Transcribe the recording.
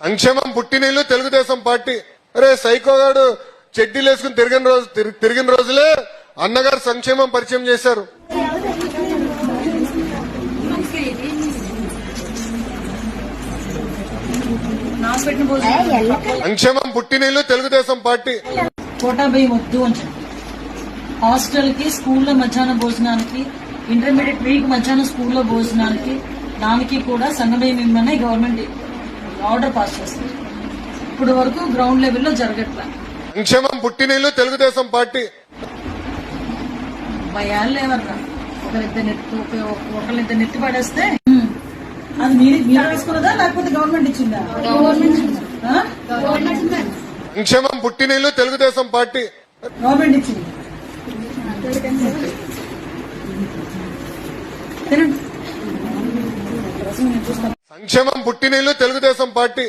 సంక్షేమం పుట్టినీళ్ళు తెలుగుదేశం పార్టీ. అరే సైకోగాడు చెడ్డీలు వేసుకుని తిరిగిన రోజు తిరిగిన రోజులే అన్నగారు సంక్షేమం పరిచయం చేశారు. సంక్షేమం పుట్టినీళ్ళు తెలుగుదేశం పార్టీ. కోటా భయం వద్దు అని చెప్పి. హాస్టల్కి స్కూల్లో మధ్యాహ్న భోజనానికి ఇంటర్మీడియట్ వీక్ మధ్యాహ్నం స్కూల్లో భోజనానికి దానికి కూడా సంఘమయం ఇమ్మని గవర్నమెంట్ ఆర్డర్ పాస్ చేస్తుంది ఇప్పుడు వరకు గ్రౌండ్ లెవెల్లో జరగట్లా. సంక్షేమం పుట్టినీళ్ళు తెలుగుదేశం పార్టీ. భయాలు లేవర్రా. ఒకరిద్దరు నెత్తి ఒకరిద్దరు నెత్తి పడేస్తే. అది మీరు మీరు తీసుకున్నదా లేకపోతే గవర్నమెంట్ ఇచ్చిందా? ఆ? సంక్షేమం పుట్టినీళ్ళు తెలుగుదేశం పార్టీ. గవర్నమెంట్ ఇచ్చింది. తినండి. సంక్షేమం పుట్టినిల్లు తెలుగుదేశం పార్టీ.